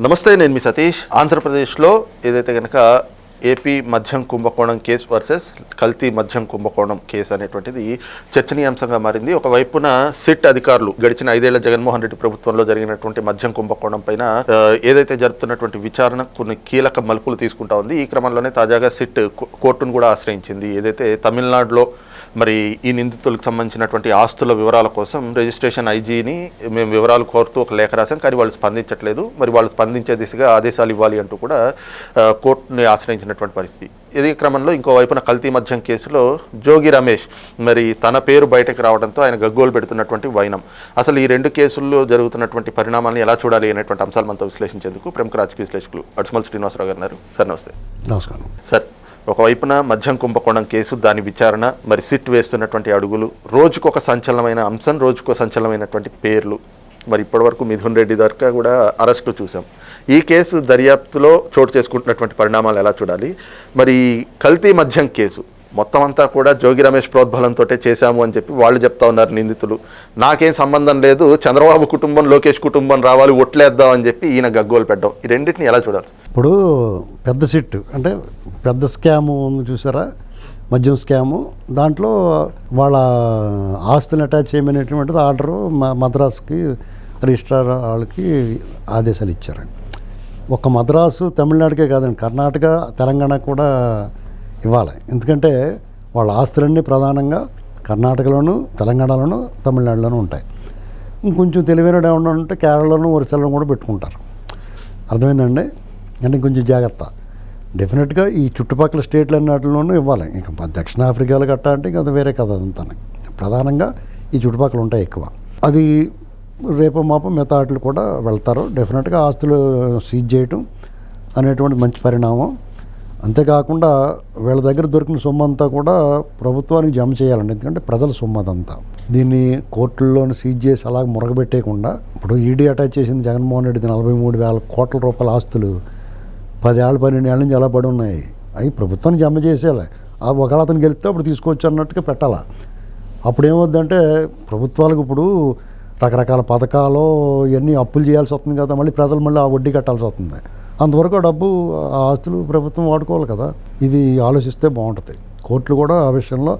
నమస్తే నేను మీ సతీష్. ఆంధ్రప్రదేశ్లో ఏదైతే కనుక ఏపీ మద్యం కుంభకోణం కేసు వర్సెస్ కల్తీ మద్యం కుంభకోణం కేసు అనేటువంటిది చర్చనీయాంశంగా మారింది. ఒకవైపున సిట్ అధికారులు గడిచిన ఐదేళ్ళ జగన్మోహన్ రెడ్డి ప్రభుత్వంలో జరిగినటువంటి మద్యం కుంభకోణం పైన ఏదైతే జరుపుతున్నటువంటి విచారణ కొన్ని కీలక మలుపులు తీసుకుంటా ఉంది. ఈ క్రమంలోనే తాజాగా సిట్ కో- కోర్టును కూడా ఆశ్రయించింది. ఏదైతే తమిళనాడులో మరి ఈ నిందితులకు సంబంధించినటువంటి ఆస్తుల వివరాల కోసం రిజిస్ట్రేషన్ ఐజీని మేము వివరాలు కోరుతూ ఒక లేఖ రాశాం కానీ వాళ్ళు స్పందించట్లేదు. మరి వాళ్ళు స్పందించే దిశగా ఆదేశాలు ఇవ్వాలి అంటూ కూడా కోర్టుని ఆశ్రయించినటువంటి పరిస్థితి. ఇదే క్రమంలో ఇంకో వైపున కల్తీ మద్యం కేసులో జోగి రమేష్ మరి తన పేరు బయటకు రావడంతో ఆయన గగ్గోలు పెడుతున్నటువంటి వైనం. అసలు ఈ రెండు కేసుల్లో జరుగుతున్నటువంటి పరిణామాలను ఎలా చూడాలి అనేటువంటి అంశాలు మనతో విశ్లేషించేందుకు ప్రముఖ రాజకీయ విశ్లేషకులు అడ్స్మల్ శ్రీనివాసరావు గారు. సార్ నమస్తే. నమస్కారం. సార్ ఒకవైపున మద్యం కుంభకోణం కేసు దాని విచారణ మరి సిట్ వేస్తున్నటువంటి అడుగులు రోజుకొక సంచలనమైన అంశం రోజుకో సంచలనమైనటువంటి పేర్లు. మరి ఇప్పటివరకు మిథున్ రెడ్డి దాకా కూడా అరెస్టు చూసాం. ఈ కేసు దర్యాప్తులో చోటు చేసుకుంటున్నటువంటి పరిణామాలు ఎలా చూడాలి? మరి కల్తీ మద్యం కేసు మొత్తం అంతా కూడా జోగి రమేష్ ప్రోద్బలంతో చేశాము అని చెప్పి వాళ్ళు చెప్తా ఉన్నారు నిందితులు. నాకేం సంబంధం లేదు చంద్రబాబు కుటుంబం లోకేష్ కుటుంబం రావాలి ఒట్లేద్దాం అని చెప్పి ఈయన గగ్గోలు పెట్టడం. ఈ రెండింటిని ఎలా చూడాలి? ఇప్పుడు పెద్ద సిట్ అంటే పెద్ద స్కాము చూసారా? మద్యం స్కాము. దాంట్లో వాళ్ళ ఆస్తులను అటాచ్ చేయమనేటువంటిది ఆర్డరు మద్రాసుకి రిజిస్ట్రార్ వాళ్ళకి ఆదేశాలు ఇచ్చారండి. ఒక మద్రాసు తమిళనాడుకే కాదండి కర్ణాటక తెలంగాణ కూడా ఇవ్వాలి. ఎందుకంటే వాళ్ళ ఆస్తులన్నీ ప్రధానంగా కర్ణాటకలోను తెలంగాణలోను తమిళనాడులోనూ ఉంటాయి. ఇంకొంచెం తెలివైన ఏమన్నా ఉంటే కేరళలోను ఒరిస్సాలో కూడా పెట్టుకుంటారు. అర్థమైందండి? అంటే కొంచెం జాగ్రత్త. డెఫినెట్గా ఈ చుట్టుపక్కల స్టేట్లు అన్నిటిలోనూ ఇవ్వాలి. ఇంకా ప- దక్షిణాఫ్రికాలో కట్ట అంటే ఇంకా అది వేరే కథ అదంతా. ప్రధానంగా ఈ చుట్టుపక్కల ఉంటాయి ఎక్కువ. అది రేపు మాపం మిగతా కూడా వెళ్తారు. డెఫినెట్గా ఆస్తులు సీజ్ చేయటం అనేటువంటి మంచి పరిణామం. అంతేకాకుండా వీళ్ళ దగ్గర దొరికిన సొమ్ము అంతా కూడా ప్రభుత్వానికి జమ చేయాలండి. ఎందుకంటే ప్రజల సొమ్ము అదంతా దీన్ని కోర్టుల్లోని సీజ్ చేసి అలాగే మురగబెట్టేయకుండా ఇప్పుడు ఈడీ అటాచ్ చేసింది జగన్మోహన్ రెడ్డి నలభై మూడు వేల కోట్ల రూపాయల ఆస్తులు. పదేళ్ళు పన్నెండు ఏళ్ళ నుంచి అలా పడి ఉన్నాయి అవి ప్రభుత్వానికి జమ చేసేయాలి. ఆ ఒకవేళ అతను గెలిస్తే అప్పుడు తీసుకోవచ్చు అన్నట్టుగా పెట్టాలా? అప్పుడు ఏమవుద్దంటే ప్రభుత్వాలకు ఇప్పుడు రకరకాల పథకాలు ఇవన్నీ అప్పులు చేయాల్సి వస్తుంది కదా మళ్ళీ ప్రజలు మళ్ళీ ఆ వడ్డీ కట్టాల్సి వస్తుంది. అంతవరకు ఆ డబ్బు ఆస్తులు ప్రభుత్వం వాడుకోవాలి కదా. ఇది ఆలోచిస్తే బాగుంటుంది. కోర్టులు కూడా ఆ విషయంలో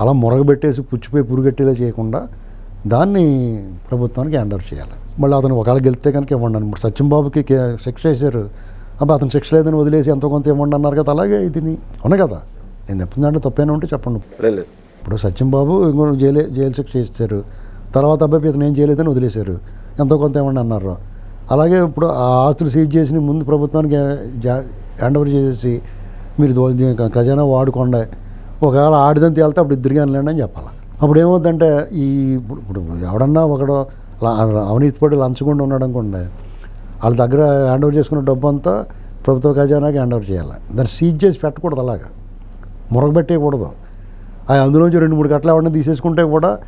అలా మురగబెట్టేసి పుచ్చిపోయి పురుగెట్టేలా చేయకుండా దాన్ని ప్రభుత్వానికి హ్యాండ్ ఓవర్ చేయాలి. మళ్ళీ అతను ఒకవేళ గెలిస్తే కనుక ఇవ్వండి అని ఇప్పుడు సత్యంబాబుకి కే- శిక్ష వేశారు. అబ్బా అతను శిక్ష లేదని వదిలేసి ఎంతో కొంత ఇవ్వండి అన్నారు కదా అలాగే ఇది అవును కదా? నేను చెప్తుందంటే తప్పైనా ఉంటే చెప్పండి. లేదు ఇప్పుడు సత్యంబాబు ఇంకో జైలు జైలు శిక్ష ఇస్తారు తర్వాత అబ్బాయి ఇతను ఏం చేయలేదని వదిలేశారు. ఎంతో కొంత ఏమన్నా అన్నారు. అలాగే ఇప్పుడు ఆ ఆస్తులు సీజ్ చేసి ముందు ప్రభుత్వానికి జా- హ్యాండ్ ఓవర్ చేసేసి మీరు ఖజానా వాడుకోండి. ఒకవేళ ఆడిదని తేలితే అప్పుడు ఇద్దరు కానీ అని చెప్పాలి. అప్పుడు ఏమవుతుందంటే ఈ ఇప్పుడు ఇప్పుడు ఎవడన్నా ఒకడు అవినీతి పడి లంచకుండా ఉన్నాడు అనుకోండి వాళ్ళ దగ్గర హ్యాండ్ ఓవర్ చేసుకున్న డబ్బు అంతా ప్రభుత్వ ఖజానాకి హ్యాండ్ ఓవర్ చేయాలి. దాన్ని సీజ్ చేసి పెట్టకూడదు అలాగా. మురగబెట్టేయకూడదు. ఆ అందులోంచి రెండు మూడు కట్టలు ఎవడన్నా తీసేసుకుంటే కూడా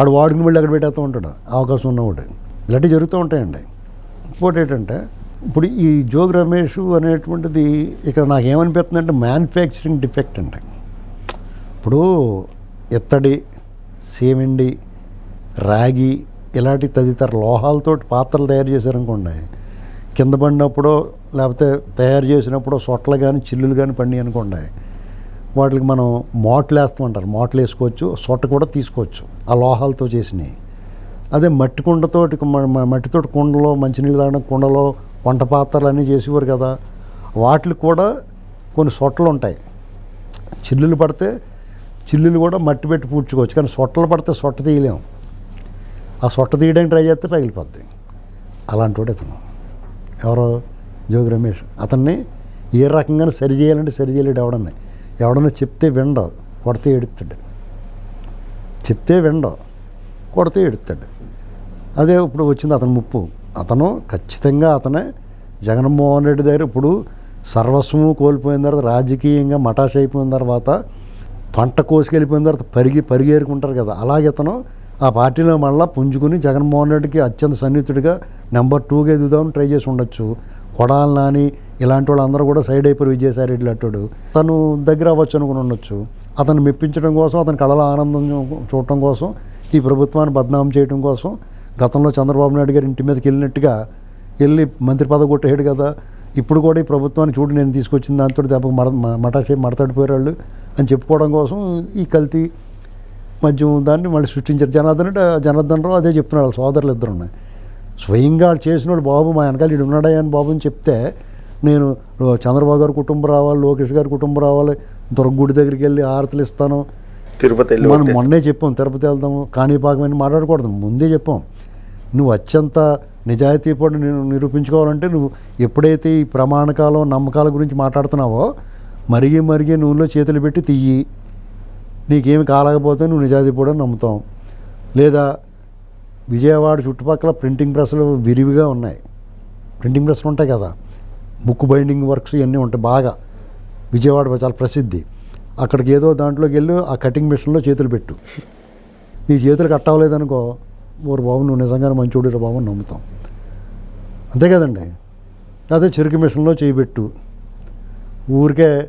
ఆడు వాడుకుని మళ్ళీ అక్కడ పెట్టేస్తూ ఉంటాడు. అవకాశం ఉన్నవాడు. ఇలాంటివి జరుగుతూ ఉంటాయండి. ఇంకోటి ఏంటంటే ఇప్పుడు ఈ జోగ్ రమేష్ అనేటువంటిది ఇక్కడ నాకు ఏమనిపిస్తుంది అంటే మ్యానుఫ్యాక్చరింగ్ డిఫెక్ట్ అండి. ఇప్పుడు ఇత్తడి సేమిండి రాగి ఇలాంటి తదితర లోహాలతోటి పాత్రలు తయారు చేశారనుకోండి కింద పడినప్పుడు లేకపోతే తయారు చేసినప్పుడు సొట్లు కానీ చిల్లులు కానీ పండి అనుకోండి వాటికి మనం మోట్లు వేస్తామంటారు. మోట్లు వేసుకోవచ్చు సొట్ట కూడా తీసుకోవచ్చు ఆ లోహాలతో చేసినవి. అదే మట్టి కుండతోటి మట్టితోటి కుండలో మంచినీళ్ళు తాగడం కుండలో వంట పాత్రలు అన్నీ చేసేవారు కదా. వాటికి కూడా కొన్ని సొట్టలు ఉంటాయి. చిల్లులు పడితే చిల్లులు కూడా మట్టి పెట్టి పూడ్చుకోవచ్చు. కానీ సొట్టలు పడితే సొట్ట తీయలేము ఆ సొట్ట తీయడానికి ట్రై చేస్తే పగిలిపోద్ది. అలాంటి వాడు ఇతను. ఎవరో జోగి రమేష్. అతన్ని ఏ రకంగా సరి చేయాలంటే సరి చేయలేడు ఎవడన్నా. ఎవడన్నా చెప్తే విండవు. కొడితే ఎడుతాడు చెప్తే విండవు. కొడితే ఎడుతాడు అదే ఇప్పుడు వచ్చింది అతని ముప్పు. అతను ఖచ్చితంగా అతనే జగన్మోహన్ రెడ్డి దగ్గర ఇప్పుడు సర్వస్వము కోల్పోయిన తర్వాత రాజకీయంగా మటాష్ అయిపోయిన తర్వాత పంట కోసుకెళ్ళిపోయిన తర్వాత పరిగి పరిగేరుకుంటారు కదా. అలాగే అతను ఆ పార్టీలో మళ్ళీ పుంజుకుని జగన్మోహన్ రెడ్డికి అత్యంత సన్నిహితుడిగా నెంబర్ టూగా ఎదుగుదామని ట్రై చేసి ఉండొచ్చు. కొడాలి నాని ఇలాంటి వాళ్ళందరూ కూడా సైడ్ అయిపోయి విజయసాయి రెడ్డి అట్టాడు తను దగ్గర అవ్వచ్చు అనుకుని ఉండొచ్చు. అతను మెప్పించడం కోసం అతని కళల ఆనందం చూడటం కోసం ఈ ప్రభుత్వాన్ని బద్నాం చేయడం కోసం గతంలో చంద్రబాబు నాయుడు గారి ఇంటి మీదకి వెళ్ళినట్టుగా వెళ్ళి మంత్రి పదవి కొట్టేయడు కదా. ఇప్పుడు కూడా ఈ ప్రభుత్వాన్ని చూడు నేను తీసుకొచ్చిన దాంతో దెబ్బకు మడ మటాషే మడతడిపోయారు వాళ్ళు అని చెప్పుకోవడం కోసం ఈ కల్తీ మద్యం దాన్ని మళ్ళీ సృష్టించారు. జనార్దన్ జనార్దన్ రావు అదే చెప్తున్నాడు వాళ్ళ సోదరులు ఇద్దరు ఉన్నాయి స్వయంగా వాళ్ళు చేసినోడు బాబు మా వెనకాల ఇడు ఉన్నాడా అని బాబు అని చెప్తే నేను చంద్రబాబు గారి కుటుంబం రావాలి లోకేష్ గారి కుటుంబం రావాలి దుర్గుడి దగ్గరికి వెళ్ళి ఆరతులు ఇస్తాను. తిరుపతి మనం మొన్నే చెప్పాం తిరుపతి వెళ్దాము కాణిపాకమని మాట్లాడకూడదు ముందే చెప్పాం. నువ్వు అత్యంత నిజాయితీ పడి నేను నిరూపించుకోవాలంటే నువ్వు ఎప్పుడైతే ఈ ప్రమాణకాలు నమ్మకాల గురించి మాట్లాడుతున్నావో మరిగి మరిగి నూనెలో చేతులు పెట్టి తీయి నీకేమి కాలేకపోతే నువ్వు నిజాయితీ కూడా నమ్ముతాం. లేదా విజయవాడ చుట్టుపక్కల ప్రింటింగ్ ప్రెస్లు విరివిగా ఉన్నాయి. ప్రింటింగ్ ప్రెస్లు ఉంటాయి కదా. బుక్ బైండింగ్ వర్క్స్ ఇవన్నీ ఉంటాయి బాగా. విజయవాడ చాలా ప్రసిద్ధి. అక్కడికి ఏదో దాంట్లోకి వెళ్ళి ఆ కటింగ్ మిషన్లో చేతులు పెట్టు. నీ చేతులు కట్ అవ్వలేదనుకో ఓరు బాబు నువ్వు నిజంగానే మంచోడు బాబు అని నమ్ముతాం. అంతే కదండి? అదే చెరుకు మిషన్లో చేయిబెట్టు. ఊరికే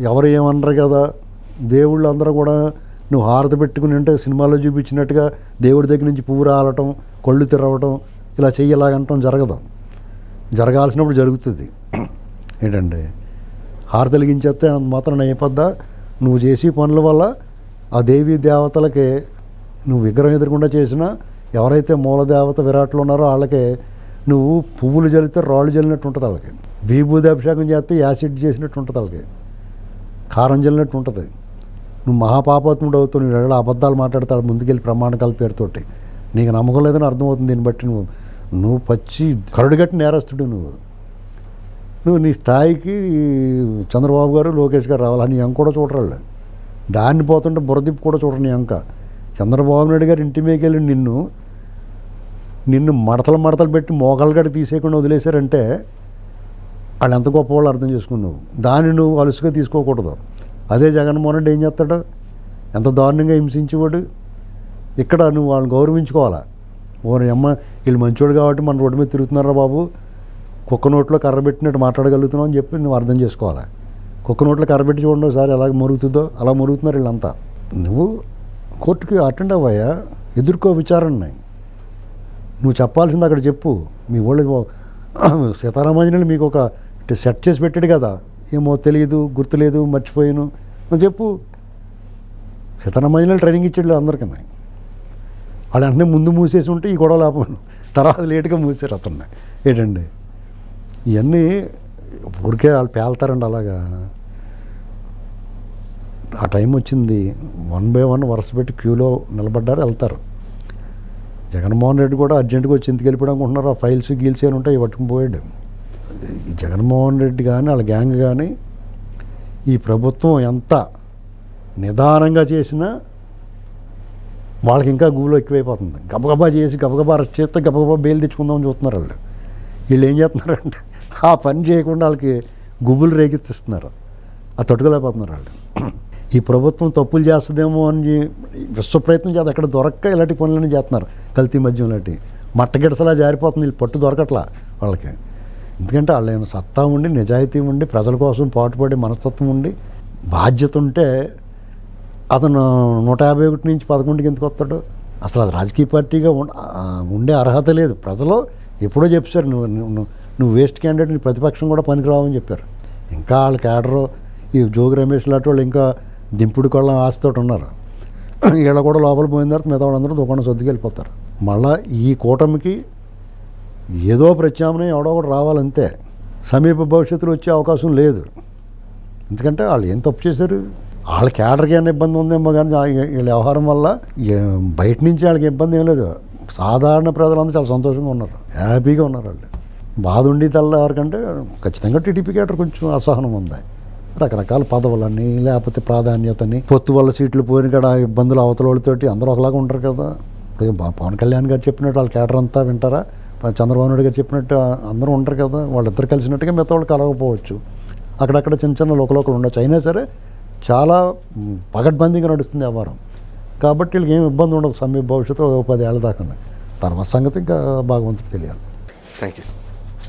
ఎవరు ఏమనరు కదా దేవుళ్ళు అందరూ కూడా నువ్వు హారతి పెట్టుకుని ఉంటే సినిమాలో చూపించినట్టుగా దేవుడి దగ్గర నుంచి పువ్వు రాలటం కళ్ళు తిరగటం ఇలా చెయ్యలాగంటం జరగదు. జరగాల్సినప్పుడు జరుగుతుంది. ఏంటండి? హారతి వెలిగించేస్తే అంత మాత్రం అయిపోద్దా నువ్వు చేసే పనుల వల్ల ఆ దేవీ దేవతలకి నువ్వు విగ్రహం ఎదురకుండా చేసినా ఎవరైతే మూల దేవత విరాట్లు ఉన్నారో వాళ్ళకి నువ్వు పువ్వులు జల్లితే రాళ్ళు జల్లినట్టు ఉంటుంది వాళ్ళకి. విభూది అభిషేకం చేస్తే యాసిడ్ చేసినట్టు ఉంటుంది వాళ్ళకి. కారం జల్లినట్టు ఉంటుంది. నువ్వు మహాపాపాత్ముడు అవుతావు నువ్వు ఎక్కడ అబద్ధాలు మాట్లాడతాడు ముందుకెళ్ళి ప్రమాణకాల పేరుతోటి. నీకు నమ్మకం లేదని అర్థమవుతుంది దీన్ని బట్టి నువ్వు. నువ్వు పచ్చి కరుడుగట్టి నేరస్తుడు నువ్వు. నువ్వు నీ స్థాయికి చంద్రబాబు గారు లోకేష్ గారు రావాలి. అని కూడా చూడరాళ్ళు. దాన్ని పోతుంటే బురదిప్పు కూడా చూడరు నీ అంక. చంద్రబాబు నాయుడు గారు ఇంటి మీదకి వెళ్ళి నిన్ను నిన్ను మడతలు మడతలు పెట్టి మోకాలు తీసేయకుండా వదిలేశారంటే వాళ్ళు ఎంత గొప్పవాళ్ళు అర్థం చేసుకున్నావు? దాన్ని నువ్వు అలుసుగా తీసుకోకూడదు. అదే జగన్మోహన్ రెడ్డి ఏం చేస్తాడు? ఎంత దారుణంగా హింసించేవాడు? ఇక్కడ నువ్వు వాళ్ళని గౌరవించుకోవాలా? ఓరి అమ్మ వీళ్ళు మంచోడు కాబట్టి మన రోడ్డు మీద తిరుగుతున్నారా బాబు? కుక్క నోట్లో కర్ర పెట్టినట్టు మాట్లాడగలుగుతున్నావు అని చెప్పి నువ్వు అర్థం చేసుకోవాలి? కుక్క నోట్లో కర్ర పెట్టి చూడండి ఒకసారి ఎలా మురుగుతుందో అలా మురుగుతున్నారు వీళ్ళంతా. నువ్వు కోర్టుకి అటెండ్ అవ్వయా ఎదుర్కో విచారణని నువ్వు చెప్పాల్సింది అక్కడ చెప్పు. మీ వాళ్ళు సీతారామాంజనేయులు మీకు ఒక సెట్ చేసి పెట్టాడు కదా. ఏమో తెలియదు గుర్తులేదు మర్చిపోయాను. నువ్వు చెప్పు. సీతారామాంజనేయులు ట్రైనింగ్ ఇచ్చాడు అందరికన్నా. వాళ్ళు వెంటనే ముందు మూసేసి ఉంటే ఈ గొడవ లేకపోను తర్వాత లేట్గా మూసారు అతన్ని. ఏంటండి? ఇవన్నీ ఊరికే వాళ్ళు పేల్తారండి అలాగా. ఆ టైం వచ్చింది. వన్ బై వన్ వరుస పెట్టి క్యూలో నిలబడ్డారు వెళ్తారు. జగన్మోహన్ రెడ్డి కూడా అర్జెంటుగా వచ్చి ఇంతకు వెళ్ళిపోవడం ఆ ఫైల్స్ గీల్స్ అని ఉంటాయి పట్టుకుని పోయాడు. ఈ జగన్మోహన్ రెడ్డి కానీ వాళ్ళ గ్యాంగ్ కానీ ఈ ప్రభుత్వం ఎంత నిదానంగా చేసినా వాళ్ళకి ఇంకా గూలో ఎక్కువైపోతుంది. గబగబా చేసి గబగబా అరెస్ట్ చేస్తే గబగబా బెయిల్ తెచ్చుకుందామని చూస్తున్నారు వాళ్ళు. వీళ్ళు ఏం చేస్తున్నారంటే ఆ పని చేయకుండా వాళ్ళకి గుబులు రేకెత్తిస్తున్నారు. ఆ తట్టుకోలేకపోతున్నారు వాళ్ళు. ఈ ప్రభుత్వం తప్పులు చేస్తుందేమో అని విశ్వ ప్రయత్నం చేస్తే అక్కడ దొరక్క ఇలాంటి పనులన్నీ చేస్తున్నారు. కల్తీ మద్యం లాంటి మట్టగిడసలా జారిపోతుంది. వీళ్ళు పట్టు దొరకట్లా వాళ్ళకి. ఎందుకంటే వాళ్ళు ఏమైనా సత్తా ఉండి నిజాయితీ ఉండి ప్రజల కోసం పాటుపడి మనస్తత్వం ఉండి బాధ్యత ఉంటే అతను నూట యాభై ఒకటి నుంచి పదకొండుకి ఎందుకు వస్తాడు? అసలు అది రాజకీయ పార్టీగా ఉండే అర్హత లేదు. ప్రజలు ఎప్పుడో చెప్పారు నువ్వు నువ్వు నువ్వు వేస్ట్ క్యాండిడేట్ నీ ప్రతిపక్షం కూడా పనికిరావని చెప్పారు. ఇంకా వాళ్ళ క్యాడరు ఈ జోగి రమేష్ లాంటి వాళ్ళు ఇంకా దింపుడు కళ్ళ ఆశతోటి ఉన్నారు. వీళ్ళ కూడా లోపల పోయిన తర్వాత మిగతా వాళ్ళందరూ దుకాణం సర్దుకు వెళ్ళిపోతారు. మళ్ళా ఈ కూటమికి ఏదో ప్రత్యామ్నాయం ఎవడో ఒకటి రావాలంతే. సమీప భవిష్యత్తులో వచ్చే అవకాశం లేదు. ఎందుకంటే వాళ్ళు ఏం తప్పు చేశారు? వాళ్ళ క్యాడర్కి ఏమైనా ఇబ్బంది ఉందేమో కానీ వీళ్ళ వ్యవహారం వల్ల బయట నుంచి వాళ్ళకి ఇబ్బంది ఏం లేదు. సాధారణ ప్రజలందరూ చాలా సంతోషంగా ఉన్నారు. హ్యాపీగా ఉన్నారు వాళ్ళు. బాధ ఉండి తెల్ల ఎవరికంటే ఖచ్చితంగా టీడీపీ క్యాడర్ కొంచెం అసహనం ఉంది. రకరకాల పదవులని లేకపోతే ప్రాధాన్యతని పొత్తు వల్ల సీట్లు పోయిన కాడ ఇబ్బందులు అవతల వాళ్ళతోటి అందరూ ఒకలాగా ఉంటారు కదా. ఇప్పుడు పవన్ కళ్యాణ్ గారు చెప్పినట్టు వాళ్ళ కేటర్ అంతా వింటారా? చంద్రబాబు నాయుడు గారు చెప్పినట్టు అందరూ ఉంటారు కదా. వాళ్ళిద్దరు కలిసినట్టుగా మిగతా వాళ్ళు కలగకపోవచ్చు అక్కడక్కడ చిన్న చిన్న లోకలోకలు ఉండొచ్చు. అయినా సరే చాలా పగడ్బందీగా నడుస్తుంది వ్యాపారం. కాబట్టి వీళ్ళకి ఏం ఇబ్బంది ఉండదు. సమీప భవిష్యత్తులో ఓ పది ఏళ్ళ దాకా. తర్వాత సంగతి ఇంకా భగవంతుడికి తెలియాలి. Thank you